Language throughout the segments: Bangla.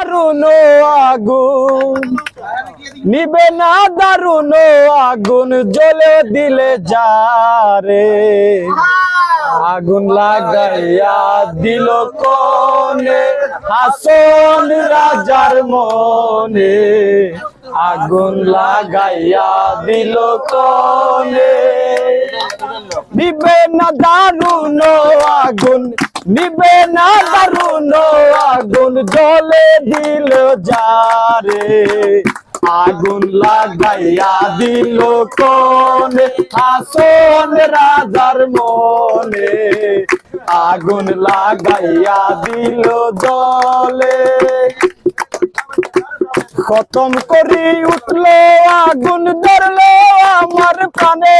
দারুণ আগুন। নিবে না দারুণ আগুন, জ্বলে দিলে যারে। আগুন লাগাইয়া দিল কোনে, হাসন রাজার মনে। আগুন লাগাইয়া দিল কোনে। নিবে না দারুণ আগুন নিবে না দারুণ আগুন, জ্বলে দিল যারে। আগুন লাগাইয়া দিল কোনে? আসন রাজার মনে। আগুন লাগাইয়া দিল জলে। খতম করি উঠল আগুন, ধরলো আমার প্রাণে।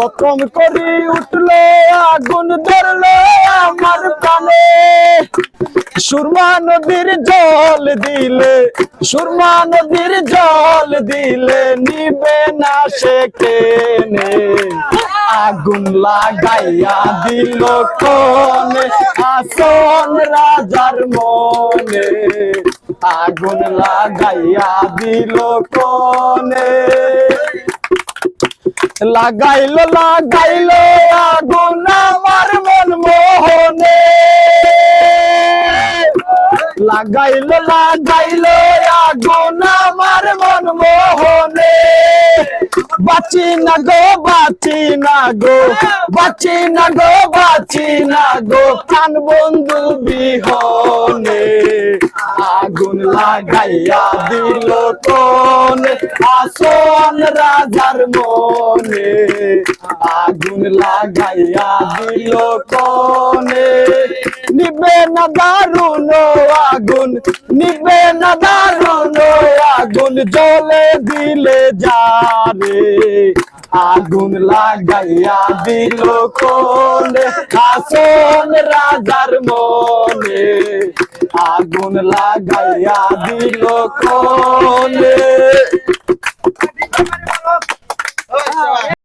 খতম করি উঠল, আগুন ধরলো আমার প্রাণে। সুরমা নদীর জল দিলে, সুরমা নদীর জল দিলে নিবে না সে কেনে। আগুন লাগাইয়া দিল কোনে, আসন রাজার মনে। আগুন লাগাইয়া দিল কোনে। লাগাইলো লাগাইলো আগুন আমার মন মোহনে লাগাইলো লাগাইলো আগুন আমার মন মোহনে বাঁচি না গো, বাঁচি না গো, বাঁচি না গো, বাঁচি না গো, প্রাণ বন্ধু বিহনে। আগুন লাগাইয়া দিল কোনে আসন রাজার মনে আগুন লাগাইয়া দিল কোনে নিবে না দারুণ আগুন, নিবে না জ্বলে দিলে যারে আগুন লাগাইয়া দিল কোনে আসন রাজার মনে আগুন লাগাইয়া দিল কোনে